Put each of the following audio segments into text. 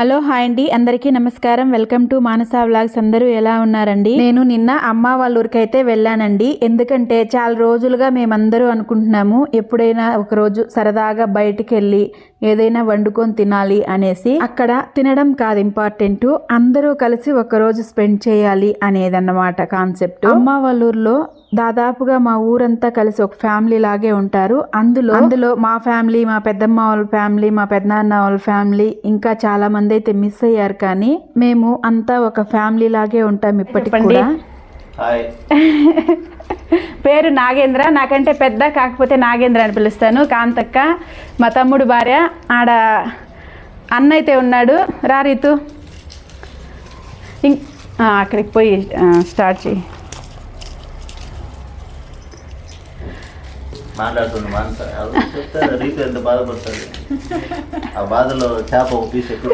Hello hi అండి. అందరికీ నమస్కారం. Welcome to Manasa vlogs. అందరూ ఎలా ఉన్నారండి? నేను నిన్న అమ్మ వాళ్ళ ఊరికైతే వెళ్ళానండి. ఎందుకంటే చాలా రోజులుగా మేమందరూ అనుకుంటున్నాము ఎప్పుడైనా ఒకరోజు సరదాగా బయటికి వెళ్ళి ఏదైనా వండుకొని తినాలి అనేసి. అక్కడ తినడం కాదు ఇంపార్టెంట్ అందరూ కలిసి ఒక రోజు స్పెండ్ చేయాలి అనేదన్నమాట కాన్సెప్ట్. అమ్మ వాళ్ళ ఊర్లో దాదాపుగా మా ఊరంతా కలిసి ఒక ఫ్యామిలీ లాగే ఉంటారు. అందులో అందులో మా ఫ్యామిలీ మా పెద్దమ్మ వాళ్ళ ఫ్యామిలీ మా పెద్దనాన్న వాళ్ళ ఫ్యామిలీ ఇంకా చాలా మంది అయితే మిస్ అయ్యారు కానీ మేము అంతా ఒక ఫ్యామిలీ లాగే ఉంటాం ఇప్పటికి కూడా. హాయ్ పేరు నాగేంద్ర నాకంటే పెద్ద కాకపోతే నాగేంద్ర అని పిలుస్తాను. కాంతక్క మా తమ్ముడు భార్య ఆడ అన్న అయితే ఉన్నాడు. రా రీతు. అక్కడికి పోయి స్టార్ట్ చేయి మాట్లాడుతుంది మానస ఎవరు చెప్తారు? రీతి ఎంత బాధపడుతుంది ఆ బాధలో చేప ఒక పీస్ ఎక్కువ.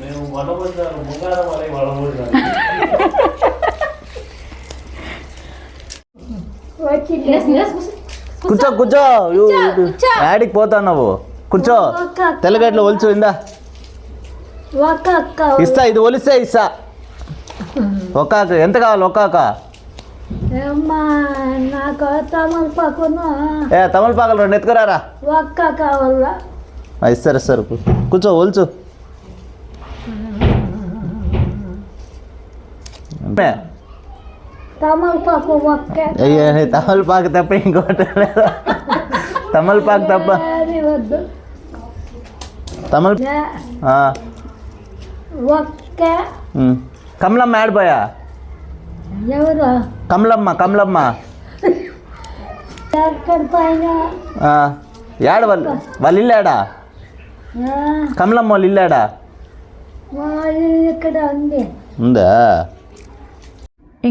మేము ముంగారం వలె కూర్చో. కూర్చో. యాడికి పోతున్నావు? కూర్చో. తెల్లగడ్డలు ఒలుచు ఇందా? ఇస్తా ఇది ఒలిస్తే ఇస్తా. ఒక్కాక ఎంత కావాలి? ఒక్కాక నాకు తమలపాకును ఏ తమలపాకలు రెండు ఎత్తుకురారా? ఒక్క కావాలా? ఇస్తారు ఇస్తారు. కూర్చో ఒలుచు. తమలపాకు ఒక్క. అయ్యో తమలపాకు తప్ప ఇంకోటి లేదు. తమలపాకు తప్ప. వద్దు. తమల ఆ, ఒక్క. కమలమ్మ ఆడిపోయా ఎవరు? కమలమ్మ కమలమ్మ. ఎక్కడ పైన. ఆ, యాడ వాళ్ళు వాళ్ళ ఇల్లు ఆడా ఆ, కమలమ్మ వాళ్ళ ఇల్లు ఆడా మా ఇల్లు ఇక్కడ ఉంది. ఉందా?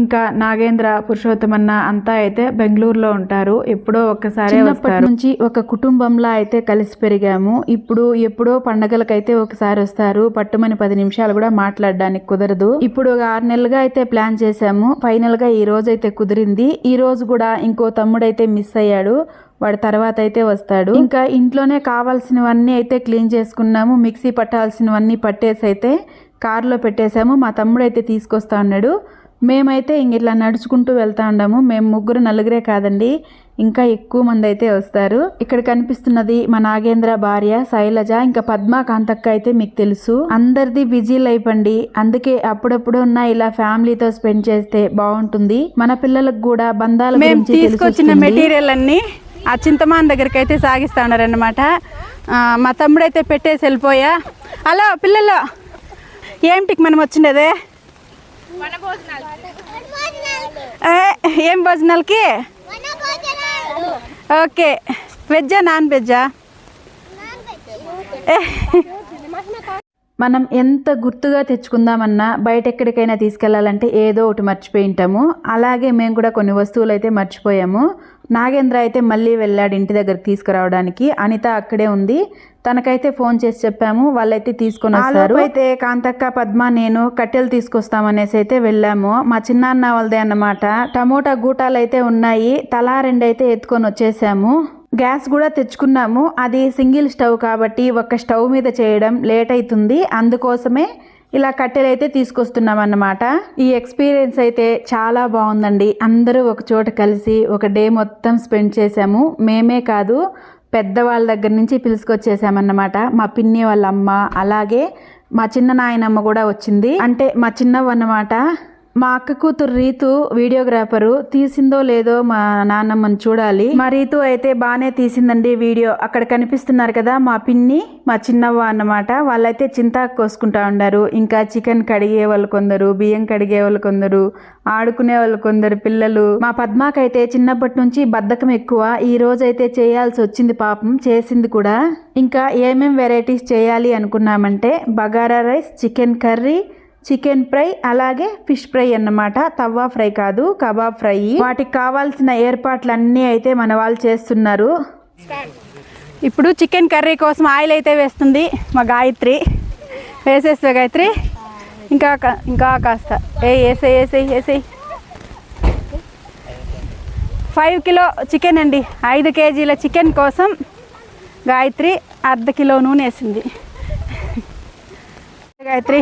ఇంకా నాగేంద్ర పురుషోత్తమన్న అంతా అయితే బెంగళూరులో ఉంటారు. ఎప్పుడో ఒక్కసారి చిన్నప్పటి నుంచి ఒక కుటుంబంలా అయితే కలిసి పెరిగాము. ఇప్పుడు ఎప్పుడో పండగలకైతే ఒకసారి వస్తారు. పట్టుమని పది నిమిషాలు కూడా మాట్లాడడానికి కుదరదు. ఇప్పుడు ఒక ఆరు నెలలుగా అయితే ప్లాన్ చేశాము. ఫైనల్గా ఈ రోజు అయితే కుదిరింది. ఈ రోజు కూడా ఇంకో తమ్ముడైతే మిస్ అయ్యాడు. వాడు తర్వాత అయితే వస్తాడు. ఇంకా ఇంట్లోనే కావాల్సినవన్నీ అయితే క్లీన్ చేసుకున్నాము. మిక్సీ పట్టాల్సినవన్నీ పట్టేసి అయితే కారులో పెట్టేశాము. మా తమ్ముడు అయితే తీసుకొస్తా ఉన్నాడు. మేమైతే ఇంక ఇట్లా నడుచుకుంటూ వెళ్తా ఉండాము. మేము ముగ్గురు నలుగురే కాదండి. ఇంకా ఎక్కువ మంది అయితే వస్తారు. ఇక్కడ కనిపిస్తున్నది మా నాగేంద్ర భార్య శైలజ ఇంకా పద్మ కాంతక్క అయితే మీకు తెలుసు. అందరిది బిజీ లైఫ్ అండి. అందుకే అప్పుడప్పుడు ఉన్న ఇలా ఫ్యామిలీతో స్పెండ్ చేస్తే బాగుంటుంది. మన పిల్లలకు కూడా బంధాల మేము గురించి తీసుకొచ్చిన. మెటీరియల్ అన్ని ఆ చింతమాన్ దగ్గరికి అయితే సాగిస్తా ఉన్నారనమాట మా తమ్ముడైతే పెట్టేసి వెళ్ళిపోయా. హలో పిల్లలు ఏమిటికి మనం వచ్చిండేదే? ఏం భోజనాలకి? ఓకే. వెజ్జా నాన్ వెజ్జా? ఏ, మనం ఎంత గుర్తుగా తెచ్చుకుందామన్నా బయట ఎక్కడికైనా తీసుకెళ్ళాలంటే ఏదో ఒకటి మర్చిపోయి ఉంటాము. అలాగే మేము కూడా కొన్ని వస్తువులు అయితే మర్చిపోయాము. నాగేంద్ర అయితే మళ్ళీ వెళ్ళాడు ఇంటి దగ్గరకు తీసుకురావడానికి. అనిత అక్కడే ఉంది. తనకైతే ఫోన్ చేసి చెప్పాము. వాళ్ళైతే తీసుకొని వస్తారు. అయితే కాంతక్క పద్మ నేను కట్టెలు తీసుకొస్తామనేసి అయితే వెళ్ళాము. మా చిన్నాన్న వాళ్ళదే అన్నమాట. టమోటా గూటాలు అయితే ఉన్నాయి. తలా రెండైతే ఎత్తుకొని వచ్చేసాము. గ్యాస్ కూడా తెచ్చుకున్నాము. అది సింగిల్ స్టవ్ కాబట్టి ఒక స్టవ్ మీద చేయడం లేట్ అవుతుంది అందుకోసమే ఇలా కట్టెలు అయితే తీసుకొస్తున్నాం అన్నమాట ఈ ఎక్స్పీరియన్స్ అయితే చాలా బాగుందండి. అందరూ ఒక చోట కలిసి ఒక డే మొత్తం స్పెండ్ చేసాము మేమే కాదు పెద్దవాళ్ళ దగ్గర నుంచి పిలుచుకొచ్చేసామన్నమాట మా పిన్ని వాళ్ళ అమ్మ అలాగే మా చిన్న నాయనమ్మ కూడా వచ్చింది. అంటే మా చిన్నవ్వ అన్నమాట మా అక్క కూతురు రీతు వీడియోగ్రాఫరు తీసిందో లేదో మా నాన్నమ్మని చూడాలి. మా రీతు అయితే బాగానే తీసిందండి వీడియో. అక్కడ కనిపిస్తున్నారు కదా మా పిన్ని మా చిన్నవ్వ అన్నమాట. వాళ్ళైతే చింతాకు కోసుకుంటా ఉండారు. ఇంకా చికెన్ కడిగే వాళ్ళు కొందరు బియ్యం కడిగే వాళ్ళు కొందరు ఆడుకునే వాళ్ళు కొందరు పిల్లలు. మా పద్మాకైతే చిన్నప్పటి నుంచి బద్ధకం ఎక్కువ. ఈ రోజు అయితే చేయాల్సి వచ్చింది పాపం చేసింది కూడా. ఇంకా ఏమేం వెరైటీస్ చేయాలి అనుకున్నామంటే bagara rice chicken curry chicken fry అలాగే ఫిష్ ఫ్రై అన్నమాట. తవ్వా ఫ్రై కాదు కబాబ్ ఫ్రై. వాటికి కావాల్సిన ఏర్పాట్లన్నీ అయితే మన వాళ్ళు చేస్తున్నారు. ఇప్పుడు చికెన్ కర్రీ కోసం ఆయిల్ అయితే వేస్తుంది మా గాయత్రి. వేసేస్తా గాయత్రి. ఇంకా కా- ఇంకా కాస్త. ఏ వేసేయి వేసేయి వేసేయి. ఫైవ్ కిలో చికెన్ అండి. ఐదు కేజీల చికెన్ కోసం గాయత్రి అర్ధ కిలో నూనె వేసింది. గాయత్రి.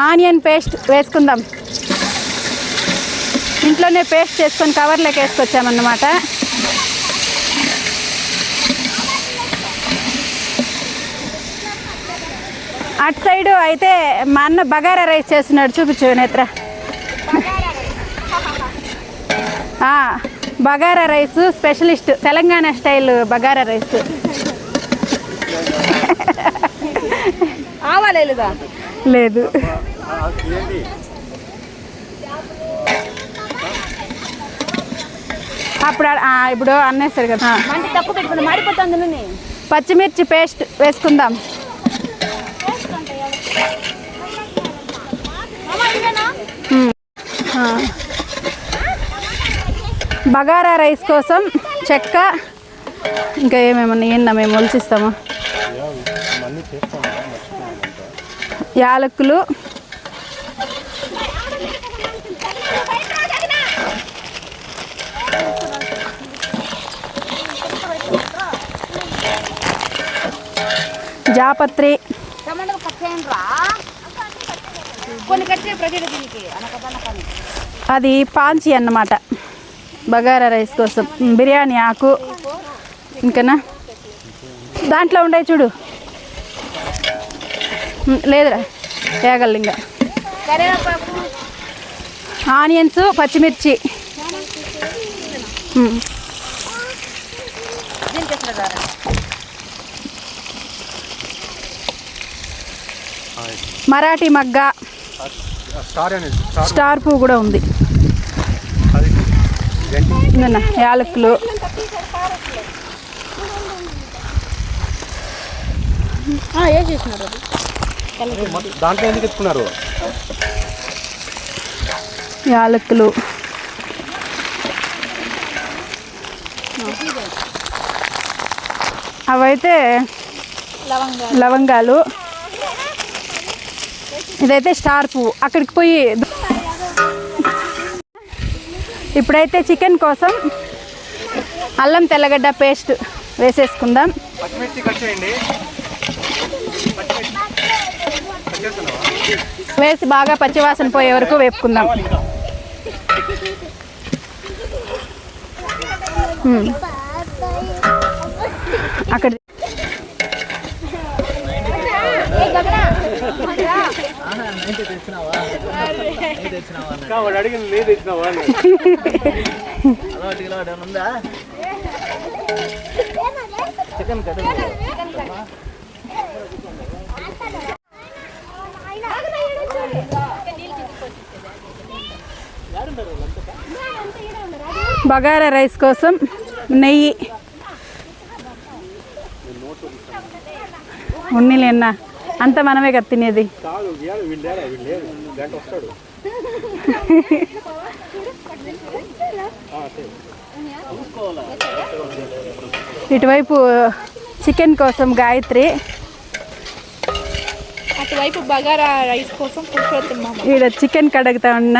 ఆనియన్ పేస్ట్ వేసుకుందాం. ఇంట్లోనే పేస్ట్ చేసుకొని కవర్లోకి వేసుకొచ్చామన్నమాట. అటు సైడు అయితే మా అన్న బగారా రైస్ చేస్తున్నాడు. చూపించు నేత్ర ఆ, bagara rice specialist. Telangana style bagara rice. లేదు? అప్పుడు ఆ, ఇప్పుడు అన్నేస్తారు కదా. తక్కువ పెట్టుకుని మాడిపోతుంది పచ్చిమిర్చి పేస్ట్ వేసుకుందాం. బగారా రైస్ కోసం చెక్క ఇంకా ఏమేమన్నా ఏందా మేము ఒలిచిస్తాము యాలకులు. జాపత్రి. అది పాంచి అన్నమాట. బగారా రైస్ కోసం. బిర్యానీ ఆకు. ఇంకనా? దాంట్లో ఉండే చూడు. లేదురా ఏగల్లింగ కరివేపాకు ఆనియన్స్ పచ్చిమిర్చి. మరాఠీ మగ్గ. స్టార్ పువ్వు కూడా ఉంది. యాలకులు. వేసేసినారు దాంట్లో ఎందుకు ఎత్తుకున్నారు? యాలకులు. అవైతే లవంగాలు. ఇదైతే స్టార్ పువ్వు. అక్కడికి పోయి ఇప్పుడైతే చికెన్ కోసం అల్లం తెల్లగడ్డ పేస్ట్ వేసేసుకుందాం. పచ్చిమిర్చి కట్ చేయండి. వేసి బాగా పచ్చివాసన పోయే వరకు వేపుకుందాం హ్మ్. అక్కడ చికెన్ కదా లేదు తెచ్చినావా అని. అలవాటు గిలవాటు ఏమైనా ఉందా చికెన్ కట్ బగారా రైస్ కోసం నెయ్యి. ఉన్నిలేనా అంత మనమే కదా తినేది. ఇటువైపు చికెన్ కోసం గాయత్రి. అటువైపు బగారా రైస్ కోసం మామ ఈడ చికెన్ కడుగుతా ఉన్న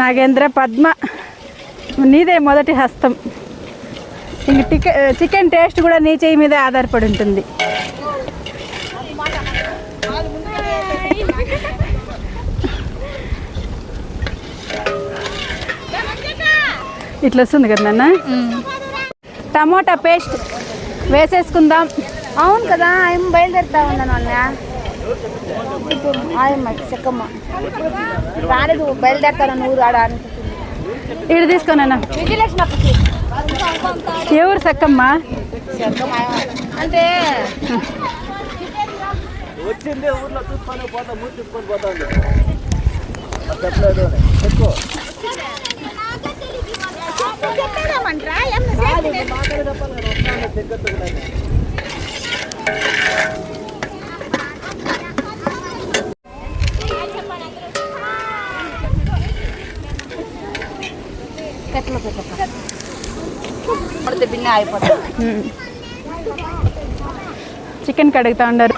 నాగేంద్ర పద్మ. నీదే మొదటి హస్తం. ఇంక టికె చికెన్ టేస్ట్ కూడా నీ చేయి మీద ఆధారపడి ఉంటుంది ఇట్లా వస్తుంది కదా నాన్న? టమోటా పేస్ట్ వేసేసుకుందాం. అవును కదా ఆయన బయలుదేరుతా ఉన్నాను అన్న ఆయమ్మ చెక్కమ్మ. రాలేదు బయలుదేరుతాను ఊరు ఆడ ఇటు తీసుకోనన్నా ఎవరు సక్కమ్మ? చెక్కమ్మ అంటే వచ్చిందే ఊర్లో చూసుకొని పోతా మూడు చూసుకొని పోతా చెప్పలేదు. ఎక్కువ పెట్టలు పడితే బిన్న అయిపోతుంది చికెన్ కడుగుతా ఉండరు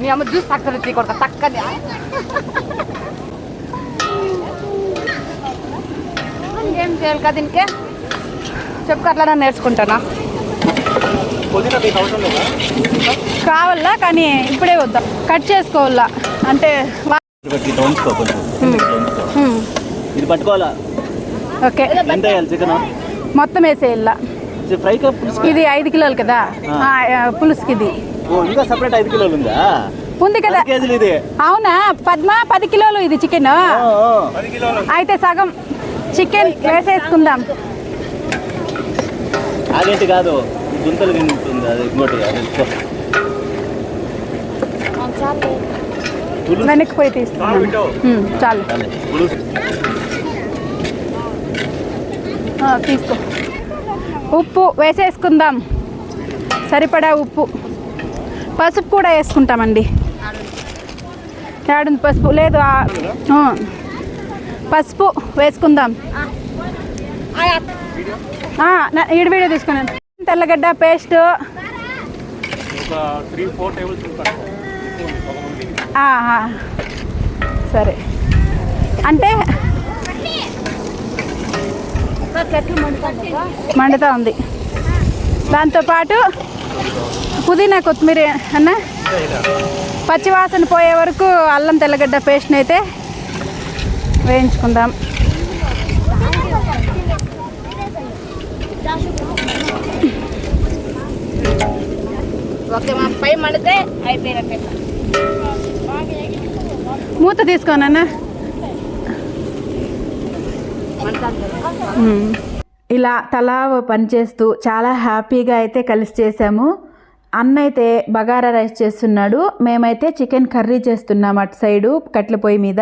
మీ అమ్మ జ్యూస్ తక్కువ తీ కొడక తక్కని ఏం చేయాలి కదా దీనికి? చెప్పు అట్లా నేర్చుకుంటానా? కావాలా కానీ ఇప్పుడే వద్దాం? కట్ చేసుకోవాలా? అంటే. ఇది పట్టుకోవాలా? ఓకే. ఎంత వేయాలి చికెన్? మొత్తం వేసేయాల ఫ్రై ఇది ఐదు కిలోలు కదా? పులుసుకి ఇది ఇంకా సపరేట్ ఐదు కిలోలు ఉందా? ఉంది కదా. అవునా? పద్మ పది కిలోలు ఇది చికెన్. అయితే సగం చికెన్ వేసేసుకుందాం. ఆగేంటి కాదు? గుంతలు అది ఇంకోటి వెనక్కి పోయి తీసుకున్నాం చాలు. తీసుకో. ఉప్పు వేసేసుకుందాం. సరిపడా ఉప్పు. పసుపు కూడా వేసుకుంటామండి. ఏడుంది పసుపు? లేదు పసుపు వేసుకుందాం. ఆ, నా- వీడియో తీసుకున్నాను. తెల్లగడ్డ పేస్ట్. సరే. అంటే మండుతా ఉంది. దాంతోపాటు పుదీనా కొత్తిమీర అన్న? పచ్చివాసన పోయే వరకు అల్లం తెల్లగడ్డ పేస్ట్ని అయితే వేయించుకుందాం. మూత తీసుకోనన్నా? ఇలా తలా పనిచేస్తూ పని చేస్తూ చాలా హ్యాపీగా అయితే కలిసి చేసాము. అన్న అయితే బగారా రైస్ చేస్తున్నాడు. మేమైతే చికెన్ కర్రీ చేస్తున్నాం అటు సైడు కట్ల పొయ్యి మీద.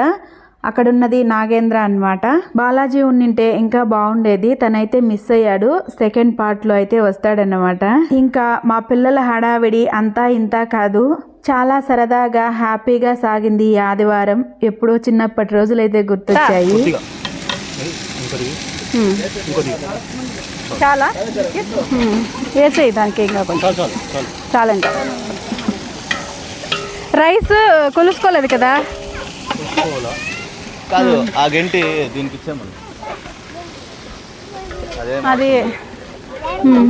అక్కడున్నది నాగేంద్ర అన్నమాట. బాలాజీ ఉన్నింటే ఇంకా బాగుండేది. తనైతే మిస్ అయ్యాడు. సెకండ్ పార్ట్లో అయితే వస్తాడనమాట ఇంకా మా పిల్లల హడావిడి అంతా ఇంత కాదు. చాలా సరదాగా హ్యాపీగా సాగింది ఈ ఆదివారం. ఎప్పుడో చిన్నప్పటి రోజులైతే గుర్తొచ్చాయి. చాలా? వేసేయి దానికి ఇంకా కొంచెం చాలు చాలు చాలు. చాలంట రైస్ కొలుసుకోలేదు కదా? కాదు ఆ గంటి దీనికి ఇచ్చామని అదే అది మ్మ్.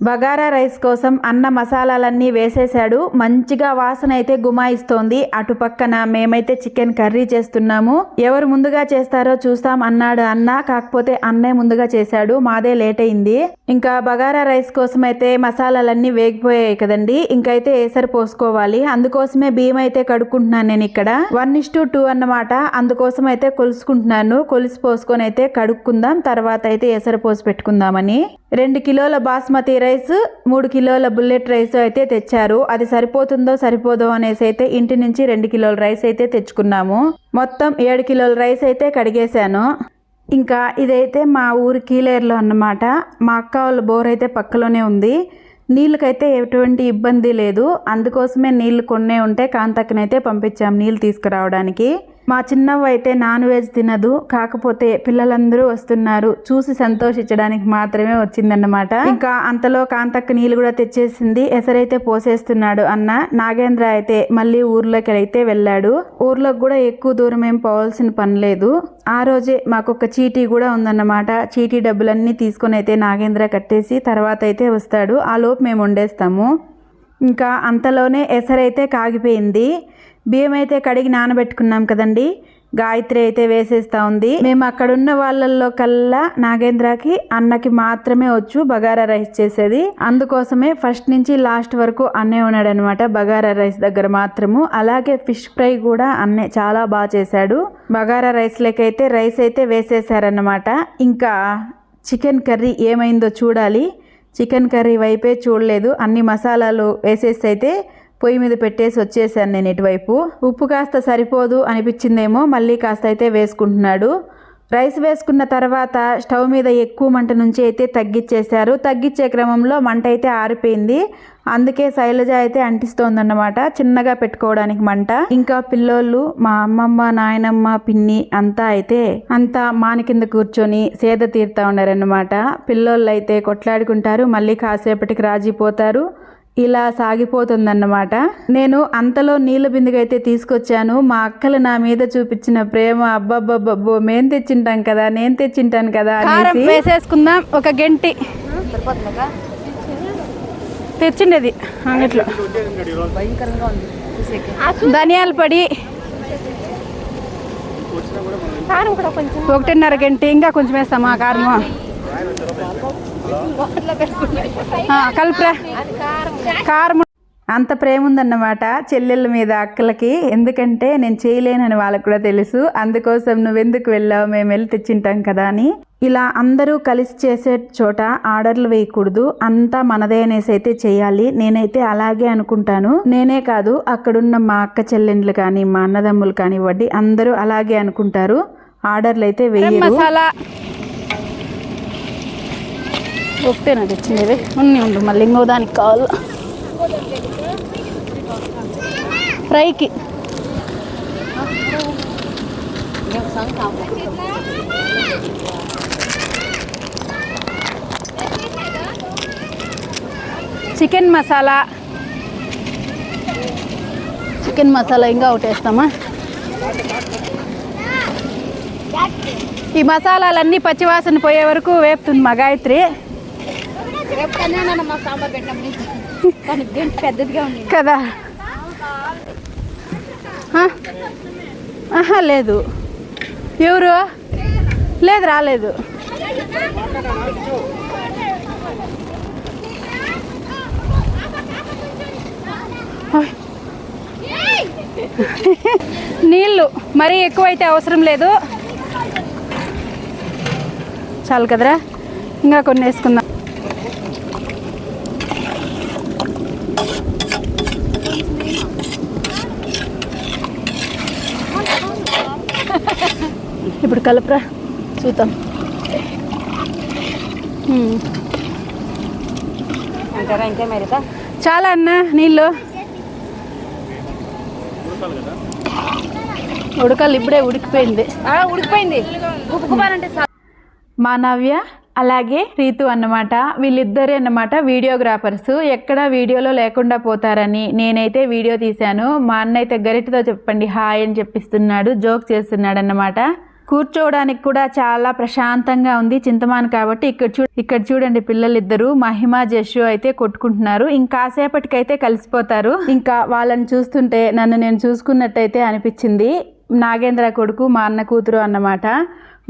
బగారా రైస్ కోసం అన్న మసాలాలన్నీ వేసేశాడు. మంచిగా వాసన అయితే గుమాయిస్తోంది. అటు పక్కన మేమైతే చికెన్ కర్రీ చేస్తున్నాము. ఎవరు ముందుగా చేస్తారో చూస్తాం అన్నాడు అన్న. కాకపోతే అన్నే ముందుగా చేశాడు. మాదే లేట్ అయింది. ఇంకా బగారా రైస్ కోసం అయితే మసాలాలన్నీ వేగిపోయాయి కదండి. ఇంకైతే ఏసరి పోసుకోవాలి. అందుకోసమే బియ్యం అయితే కడుక్కుంటున్నాను నేను ఇక్కడ. వన్ ఇస్ టు టూ అన్నమాట. అందుకోసం అయితే కొలుసుకుంటున్నాను. కొలిసి పోసుకొని అయితే కడుక్కుందాం. తర్వాత అయితే ఏసరి పోసి పెట్టుకుందామని. రెండు కిలోల బాస్మతి రైస్ మూడు కిలోల బుల్లెట్ రైస్ అయితే తెచ్చారు. అది సరిపోతుందో సరిపోదో అనేసి అయితే ఇంటి నుంచి రెండు కిలోల రైస్ అయితే తెచ్చుకున్నాము. మొత్తం ఏడు కిలోల రైస్ అయితే కడిగేశాను. ఇంకా ఇదైతే మా ఊరి కీలేరులో అన్నమాట. మా అక్క వాళ్ళ బోర్ అయితే పక్కలోనే ఉంది. నీళ్ళకైతే ఎటువంటి ఇబ్బంది లేదు. అందుకోసమే నీళ్ళు కొన్నే ఉంటే కాంతక్కనైతే పంపించాము నీళ్ళు తీసుకురావడానికి. మా చిన్నవ్వ అయితే నాన్ వెజ్ తినదు కాకపోతే పిల్లలందరూ వస్తున్నారు. చూసి సంతోషించడానికి మాత్రమే వచ్చిందన్నమాట. ఇంకా అంతలో కాంతక్క నీళ్ళు కూడా తెచ్చేసింది ఎసరైతే పోసేస్తున్నాడు అన్న. నాగేంద్ర అయితే మళ్ళీ ఊర్లోకి అయితే వెళ్ళాడు. ఊర్లోకి కూడా ఎక్కువ దూరం ఏం పోవాల్సిన పని లేదు. ఆ రోజే మాకు ఒక చీటీ కూడా ఉందన్నమాట. చీటీ డబ్బులన్నీ తీసుకొని అయితే నాగేంద్ర కట్టేసి తర్వాత అయితే వస్తాడు. ఆ లోపు మేము వండేస్తాము. ఇంకా అంతలోనే ఎసరైతే కాగిపోయింది. బియ్యం అయితే కడిగి నానబెట్టుకున్నాం కదండి. గాయత్రి అయితే వేసేస్తా ఉంది. మేము అక్కడున్న వాళ్ళల్లో కల్లా నాగేంద్రకి అన్నకి మాత్రమే వచ్చు బగారా రైస్ చేసేది. అందుకోసమే ఫస్ట్ నుంచి లాస్ట్ వరకు అన్నే ఉన్నాడు అనమాట బగారా రైస్ దగ్గర మాత్రము. అలాగే ఫిష్ ఫ్రై కూడా అన్నే చాలా బాగా చేశాడు. బగారా రైస్ అయితే రైస్ అయితే వేసేసారనమాట ఇంకా చికెన్ కర్రీ ఏమైందో చూడాలి. చికెన్ కర్రీ వైపే చూడలేదు. అన్ని మసాలాలు వేసేసి అయితే పొయ్యి మీద పెట్టేసి వచ్చేసాను నేను ఇటువైపు. ఉప్పు కాస్త సరిపోదు అనిపించిందేమో మళ్ళీ కాస్త అయితే వేసుకుంటున్నాడు. రైస్ వేసుకున్న తర్వాత స్టవ్ మీద ఎక్కువ మంట నుంచి అయితే తగ్గించేశారు తగ్గించే క్రమంలో మంట అయితే ఆరిపోయింది. అందుకే శైలజ అయితే అంటిస్తోందన్నమాట. చిన్నగా పెట్టుకోవడానికి మంట. ఇంకా పిల్లోళ్ళు మా అమ్మమ్మ నాయనమ్మ పిన్ని అంతా అయితే అంతా మాని కింద కూర్చొని సేద తీరుతా ఉన్నారన్నమాట. పిల్లోళ్ళు అయితే కొట్లాడుకుంటారు మళ్ళీ కాసేపటికి రాజీపోతారు ఇలా సాగిపోతుందన్నమాట. నేను అంతలో నీళ్ళ బిందుగా అయితే తీసుకొచ్చాను. మా అక్కలు నా మీద చూపించిన ప్రేమ అబ్బబ్బబ్బబ్బో మేం తెచ్చింటాం కదా నేను తెచ్చింటాను కదా కారం వేసేసుకుందాం. ఒక గంటి. తెచ్చిండేది అంగట్లో. ధనియాల పొడి. కారం కూడా కొంచెం. ఒకటిన్నర గంటి. ఇంకా కొంచెం వేస్తామా కారము? కలుపురా. కారం అంత ప్రేమ ఉందన్నమాట చెల్లెళ్ళ మీద అక్కలకి. ఎందుకంటే నేను చేయలేనని వాళ్ళకి కూడా తెలుసు. అందుకోసం నువ్వెందుకు వెళ్ళావు? మేము వెళ్ళి తెచ్చింటాం కదా అని. ఇలా అందరూ కలిసి చేసే చోట ఆర్డర్లు వేయకూడదు. అంతా మనదే అనేసి అయితే చేయాలి. నేనైతే అలాగే అనుకుంటాను. నేనే కాదు అక్కడున్న మా అక్క చెల్లెండ్లు కానీ మా అన్నదమ్ములు కానివ్వండి అందరూ అలాగే అనుకుంటారు. ఆర్డర్లు అయితే వేయరు. మసాలా. ఒకటేనా తెచ్చిండేది ఉన్ని ఉండు మళ్ళీ ఇంకో దానికి కావాలి? ఫ్రైకి. చికెన్ మసాలా. చికెన్ మసాలా ఇంకా ఒకటి వేస్తామా? ఈ మసాలాలన్నీ పచ్చివాసన పోయే వరకు వేపుతుంది మా గాయత్రి. కదా? ఆ? ఆహా లేదు. ఎవరు? లేదు రాలేదు. నీళ్ళు మరీ ఎక్కువైతే అవసరం లేదు. చాలు కదరా? ఇంకా కొన్ని వేసుకుందాం ఇప్పుడు కలుపురా. చూద్దాం. చాలా అన్న నీళ్ళు. ఉడకాలి ఇప్పుడే ఉడికిపోయింది. ఉడికిపోయింది. మా నవ్య అలాగే రీతు అన్నమాట. వీళ్ళిద్దరే అన్నమాట వీడియోగ్రాఫర్స్. ఎక్కడ వీడియోలో లేకుండా పోతారని నేనైతే వీడియో తీశాను. మా అన్న అయితే గరిటతో చెప్పండి హాయ్ అని చెప్పిస్తున్నాడు జోక్ చేస్తున్నాడు అన్నమాట కూర్చోవడానికి కూడా చాలా ప్రశాంతంగా ఉంది చింతమాను కాబట్టి ఇక్కడ చూ ఇక్కడ చూడండి పిల్లలిద్దరూ మహిమ జషు అయితే కొట్టుకుంటున్నారు. ఇంకాసేపటికైతే కలిసిపోతారు. ఇంకా వాళ్ళని చూస్తుంటే నన్ను నేను చూసుకున్నట్టయితే అనిపించింది. నాగేంద్ర కొడుకు మా అన్న కూతురు అన్నమాట.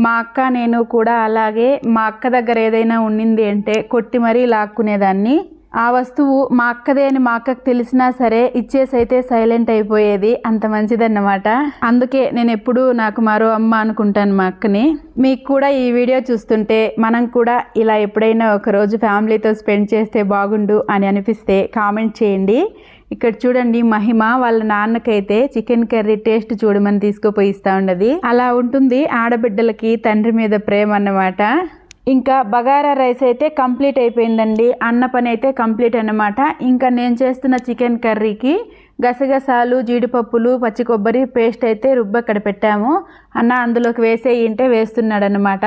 మా అక్క నేను కూడా అలాగే మా అక్క దగ్గర ఏదైనా ఉండింది అంటే కొట్టి మరీ లాక్కునేదాన్ని. ఆ వస్తువు మా అక్కదే అని మా అక్కకు తెలిసినా సరే ఇచ్చేసైతే సైలెంట్ అయిపోయేది అంత మంచిదన్నమాట. అందుకే నేను ఎప్పుడూ నాకు మరో అమ్మ అనుకుంటాను మా అక్కని. మీకు కూడా ఈ వీడియో చూస్తుంటే మనం కూడా ఇలా ఎప్పుడైనా ఒకరోజు ఫ్యామిలీతో స్పెండ్ చేస్తే బాగుండు అని అనిపిస్తే కామెంట్ చేయండి. ఇక్కడ చూడండి మహిమ వాళ్ళ నాన్నకైతే చికెన్ కర్రీ టేస్ట్ చూడమని తీసుకుపోయి ఇస్తా ఉండదు అలా ఉంటుంది ఆడబిడ్డలకి తండ్రి మీద ప్రేమ అన్నమాట. ఇంకా బగారా రైస్ అయితే కంప్లీట్ అయిపోయిందండి. అన్న పని అయితే కంప్లీట్ అన్నమాట. ఇంకా నేను చేస్తున్న చికెన్ కర్రీకి గసగసాలు జీడిపప్పులు పచ్చి కొబ్బరి పేస్ట్ అయితే రుబ్బ అక్కడ పెట్టాము. అన్న అందులోకి వేసేయింటే వేస్తున్నాడు అనమాట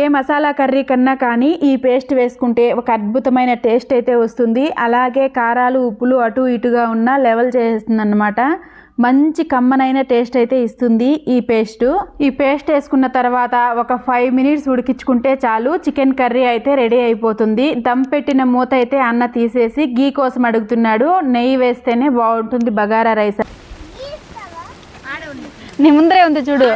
ఏ మసాలా కర్రీ కన్నా కానీ ఈ పేస్ట్ వేసుకుంటే ఒక అద్భుతమైన టేస్ట్ అయితే వస్తుంది. అలాగే కారాలు ఉప్పులు అటు ఇటుగా ఉన్న లెవెల్ చేస్తుంది అనమాట మంచి కమ్మనైన టేస్ట్ అయితే ఇస్తుంది ఈ పేస్ట్ ఈ పేస్ట్ వేసుకున్న తర్వాత ఒక ఫైవ్ మినిట్స్ ఉడికించుకుంటే చాలు. చికెన్ కర్రీ అయితే రెడీ అయిపోతుంది. దమ్ పెట్టిన మూత అయితే అన్న తీసేసి గీ కోసం అడుగుతున్నాడు. నెయ్యి వేస్తేనే బాగుంటుంది బగారా రైస్. నీ ముందరే ఉంది చూడు.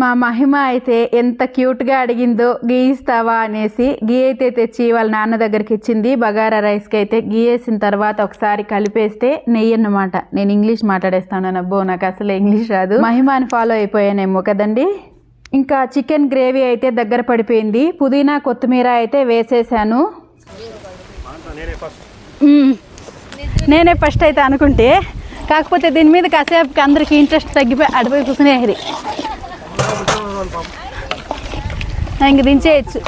మా మహిమ అయితే ఎంత క్యూట్గా అడిగిందో గీ ఇస్తావా అనేసి గీ అయితే తెచ్చి వాళ్ళ నాన్న దగ్గరికి ఇచ్చింది. బగారా రైస్కి అయితే గీ వేసిన తర్వాత ఒకసారి కలిపేస్తే నెయ్యి అన్నమాట. నేను ఇంగ్లీష్ మాట్లాడేస్తాను అబ్బో నాకు అసలు ఇంగ్లీష్ రాదు. మహిమాని ఫాలో అయిపోయానేమో కదండి. ఇంకా చికెన్ గ్రేవీ అయితే దగ్గర పడిపోయింది. పుదీనా కొత్తిమీర అయితే వేసేసాను. నేనే ఫస్ట్ అయితే అనుకుంటే కాకపోతే దీని మీద కాసేపు అందరికి ఇంట్రెస్ట్ తగ్గిపోయి అడిపోయి కూర్చునేది. ఇంక దించేయచ్చు.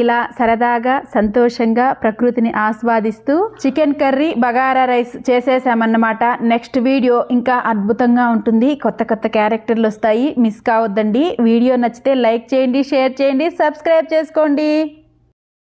ఇలా సరదాగా సంతోషంగా ప్రకృతిని ఆస్వాదిస్తూ చికెన్ కర్రీ బగారా రైస్ చేసేసామన్నమాట. నెక్స్ట్ వీడియో ఇంకా అద్భుతంగా ఉంటుంది. కొత్త కొత్త క్యారెక్టర్లు వస్తాయి. మిస్ కావద్దండి. వీడియో నచ్చితే లైక్ చేయండి షేర్ చేయండి సబ్స్క్రైబ్ చేసుకోండి.